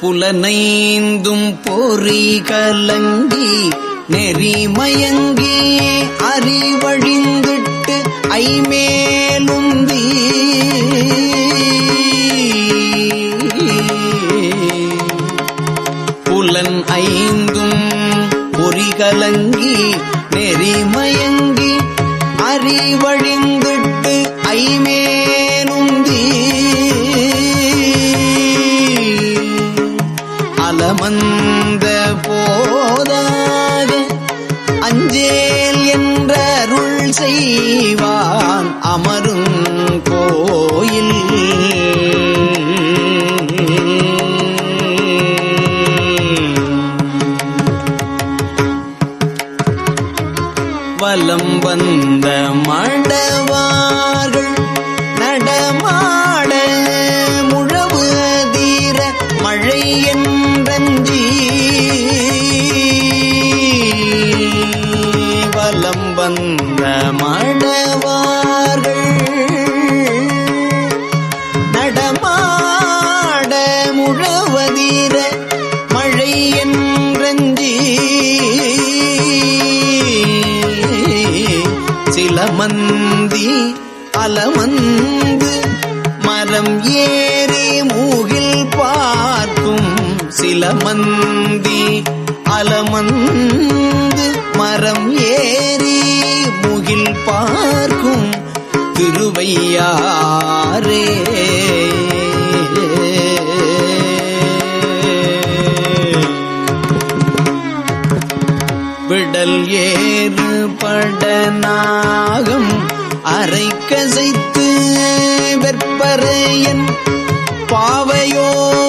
புலனைந்தும் பொறி கலங்கி நெறிமயங்கி அறிவழிந்திட்டு ஐமேலுந்தி புலன் ஐந்தும் பொறி கலங்கி நெறிமயங்கி அறிவழி காலம் வந்த அலமந்தி அலமந்து மரம் ஏறி முகில் பார்க்கும் திருவையாரே விடல் ஏறு படநாகம் அரை கசைத்து வெற்பறையன் பாவையோடும்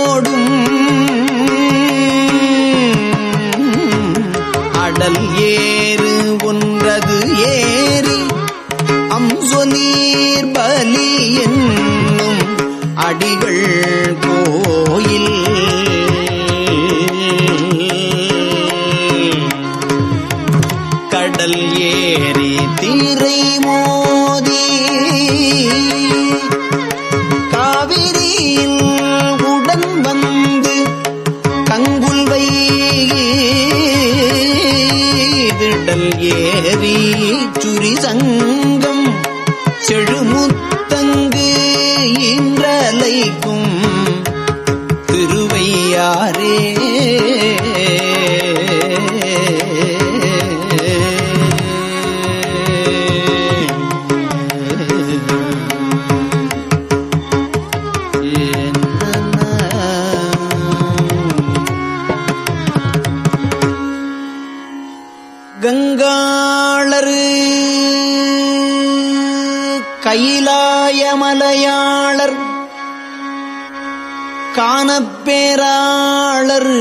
கடல் ஏறி தீரை மோதி. காவிரியில் உடன் வந்து கங்குல் வைடல் ஏறி சுரிசங்க கைலாயமலையாளர் காணப்பேராளர்.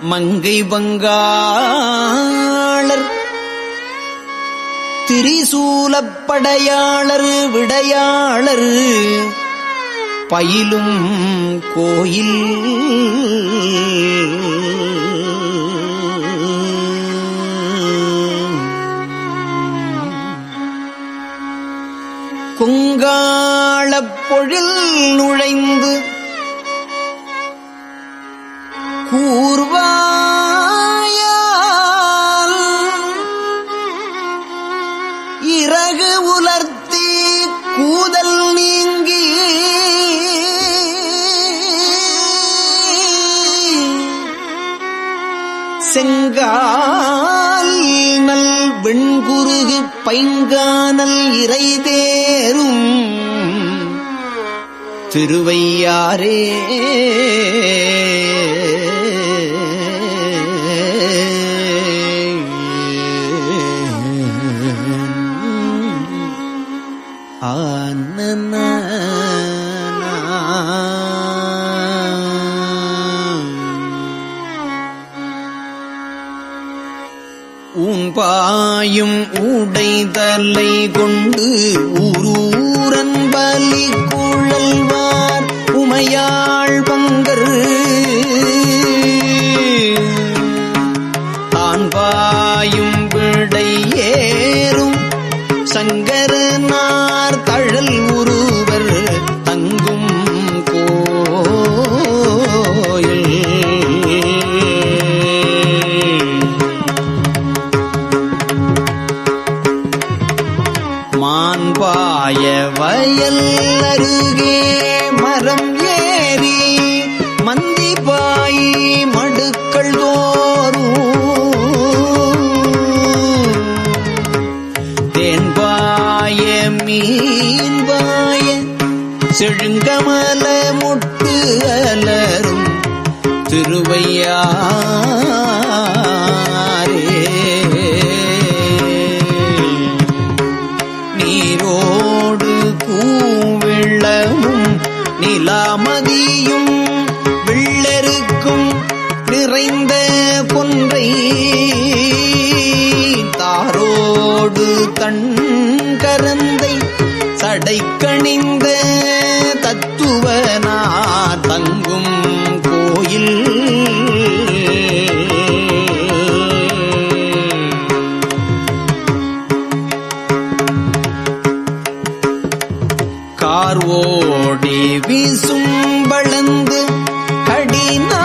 மங்கை பங்காளர் திரிசூலப்படையாளர் விடையாளர். பயிலும் கோயில். குங்காளப் பொழில் நுழைந்து கூறு பைங்கானல் இறை தேரும். திருவையாரே உன்பாயும் உடைதலை கொண்டு ஊரூரன் பலி குழல்வார் உமையாள் பங்கர். ஆண்பாயும் விடையேறும் சங்க செழுங்கமல கார் ஓடி வீசும் வளர்ந்து கடினா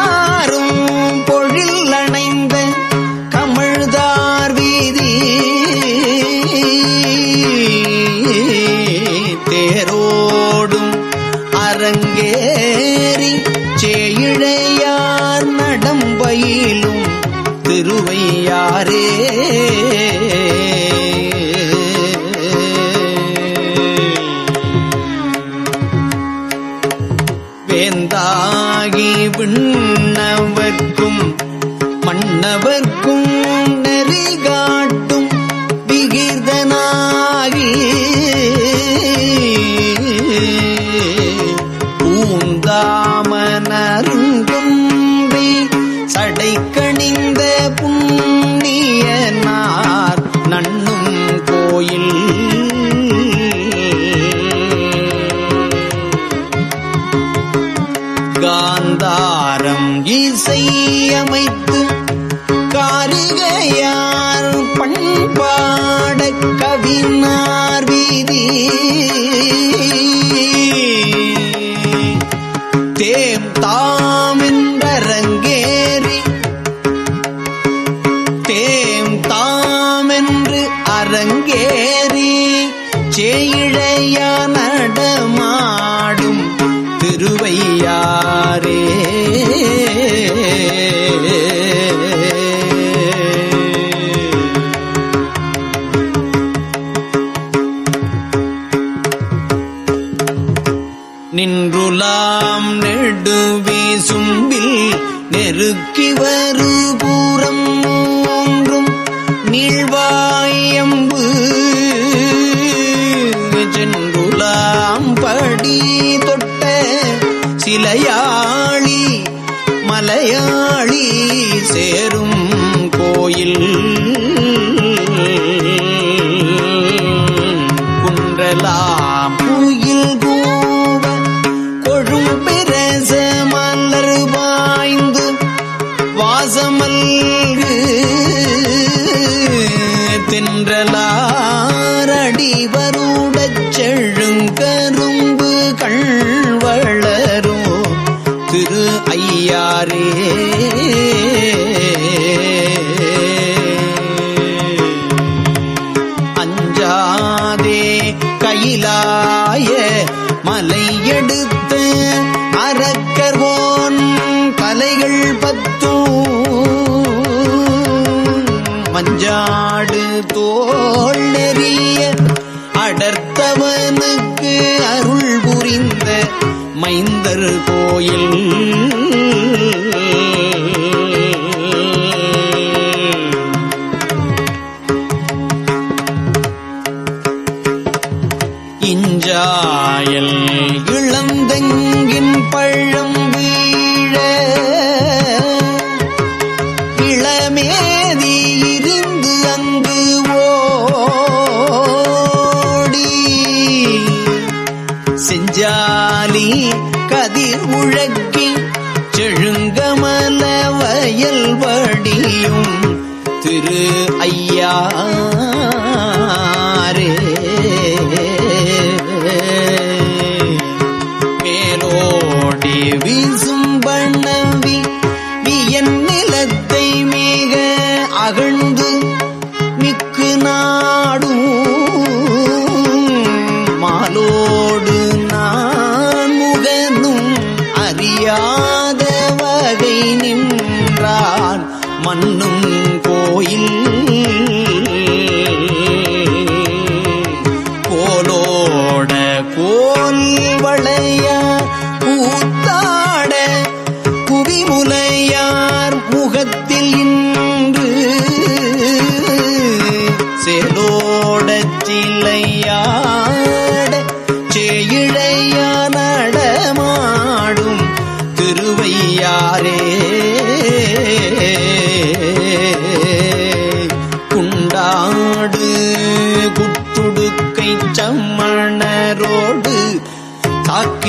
மைந்தர் கோயில்.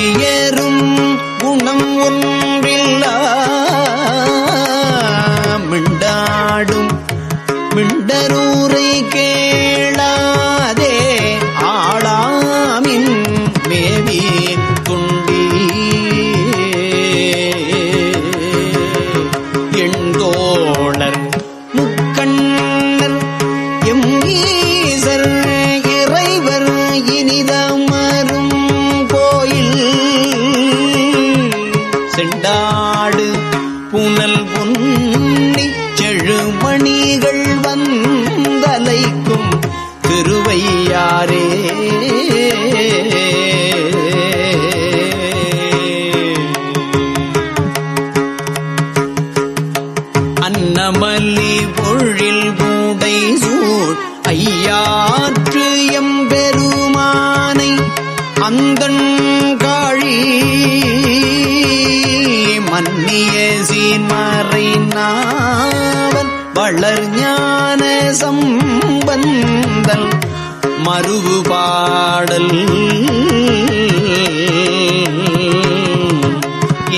Yeah. சிந்தனைக்கும் திருவையாரே. மருவு பாடல்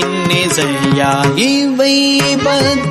இன்னிசையா இவை பத்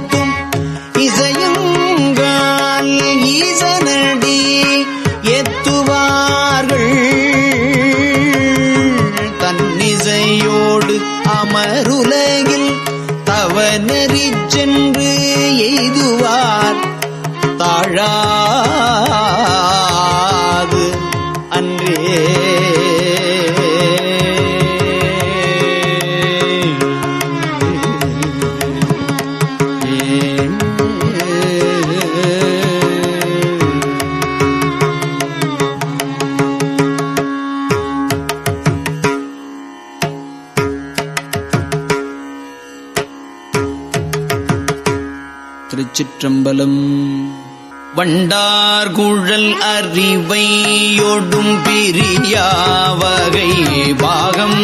ஐரியா வகை பாகம்.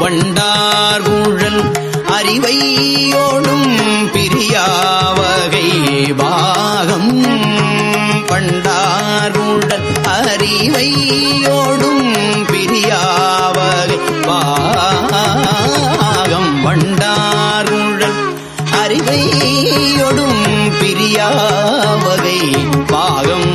வண்டார்குழல் அறிவையோடும் பிரியாவகை பாகம். பண்டாருடல் அறிவையோடும் பிரியாவகை பாகம். பண்டாருடல் அறிவை அறியாவகை பாகம்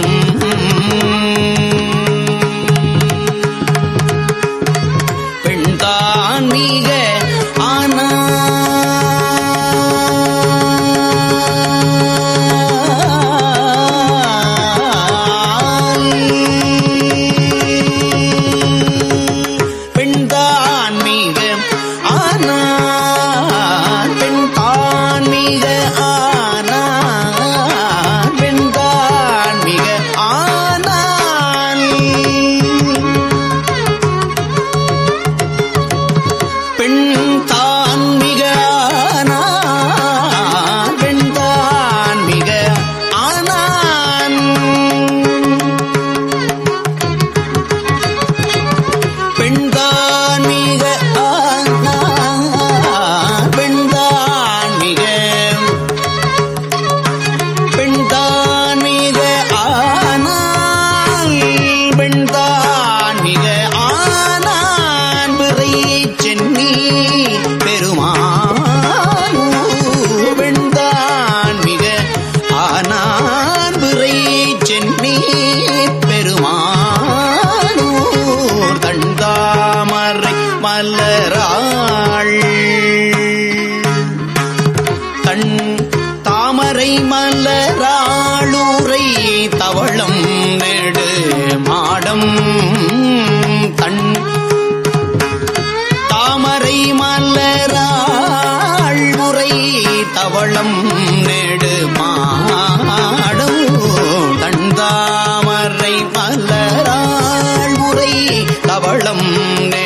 தவளம் நே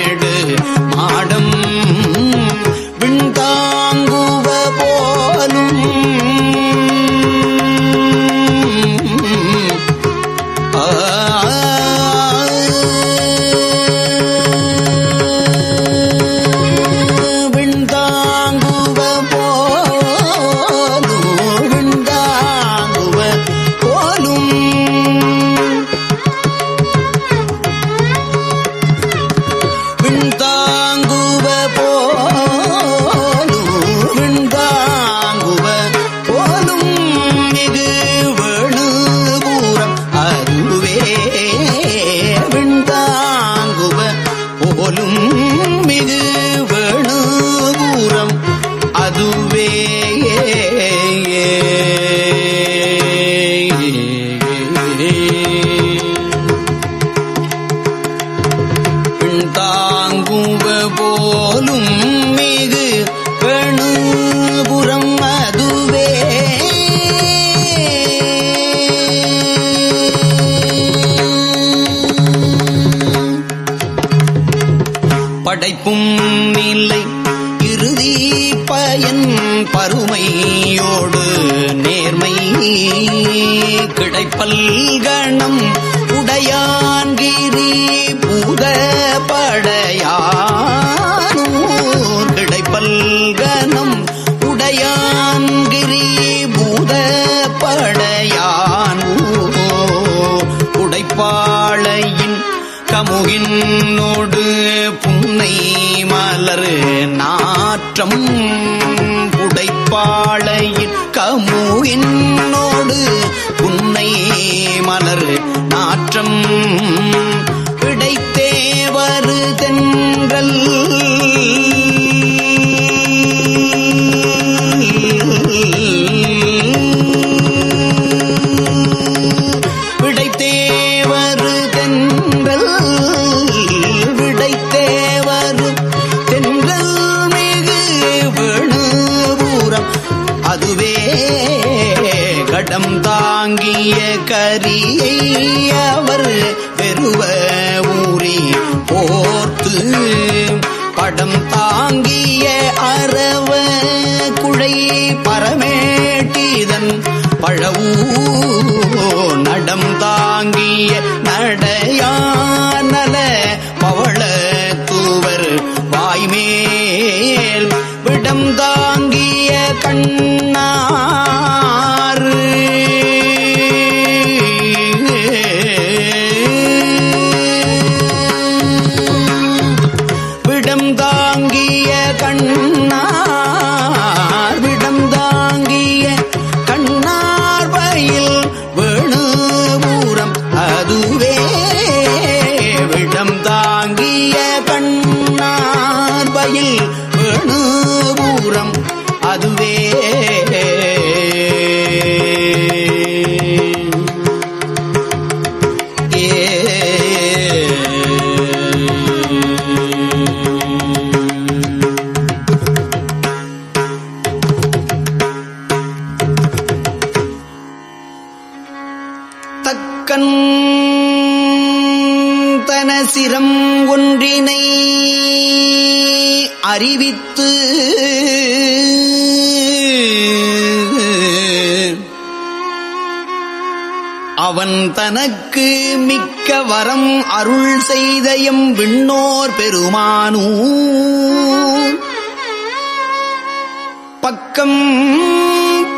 மிகு கிடைப்பல் கணம் உடையான்கிரி கடம் தாங்கிய கரியை அவர் பெருவ ஊறி போர்த்து. படம் தாங்கிய அரவ குழை பரமேட்டிதன் பழவூ. நடம் தாங்கிய நடையானல பவள தூவர் வாய்மேல். விடம் தாங்கிய கண் அவன் தனக்கு மிக்க வரம் அருள் செய்தயம் விண்ணோர் பெருமானூர். பக்கம்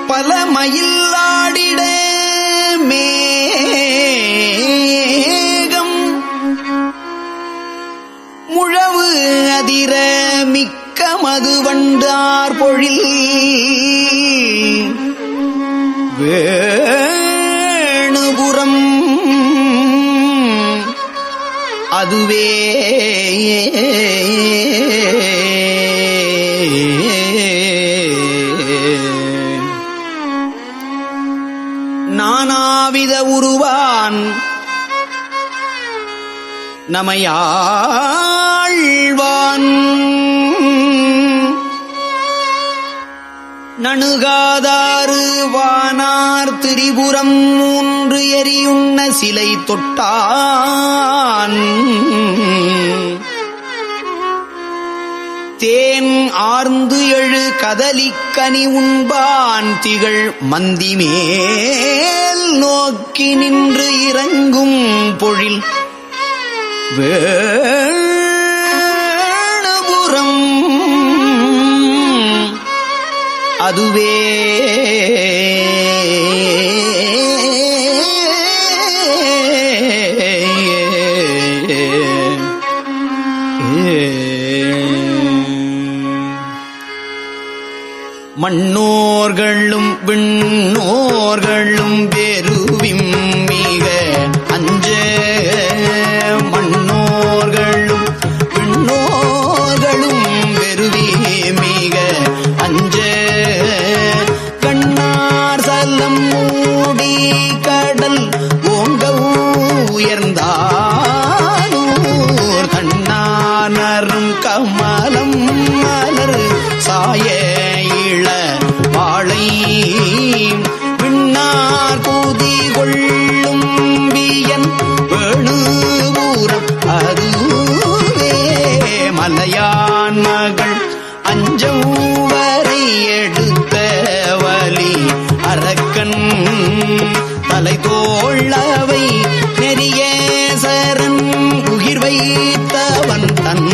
பல மயிலாடிட மேகம். முழவு அதிர மிக்க மதுவண்டார் பொழில். வே அதுவே. நானாவித உருவான். நமையாழ்வான் நணுகாதாறு வானார் திரிபுரம் மூன்று எரியுண்ண சிலை தொட்டான். தேன் ஆர்ந்து எழு கதலிக்கனி உண்பான். திகழ் மந்திமேல் நோக்கி நின்று இறங்கும் பொழில். வே அதுவே. மண்ணோர்களும் நெஞ்சம் வரை எடுத்த வலி அரக்கன் தலைதோள்ளவை நெறிய சரண் உயிர் வைத்தவன் தன்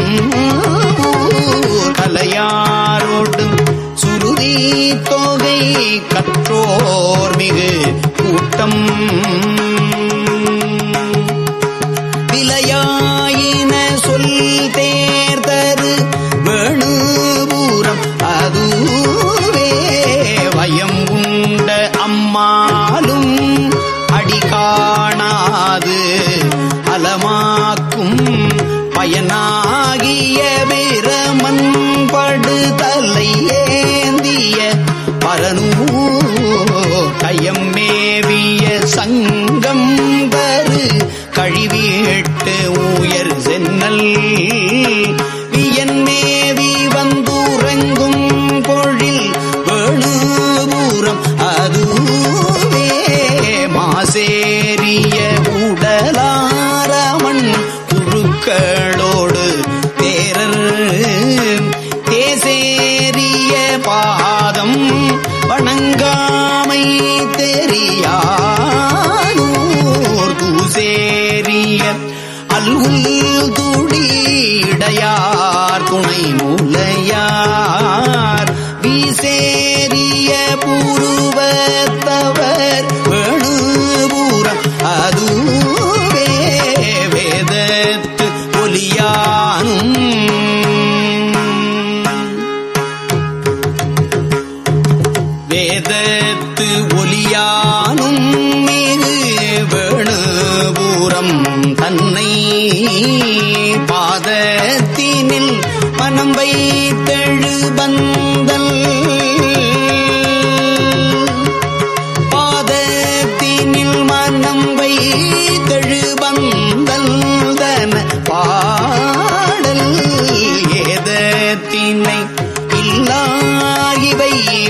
தலையாரோடும் சுருதி தொகை கற்றோர் மிகு கூட்டம். பயனாகிய வீரமன் படுதலை ஏந்திய பரனூர் கயம்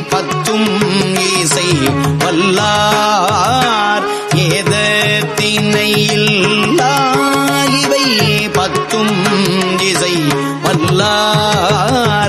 பத்தும் இசை வல்லார். ஏதத்தினை இவை பத்தும் இசை வல்லார்.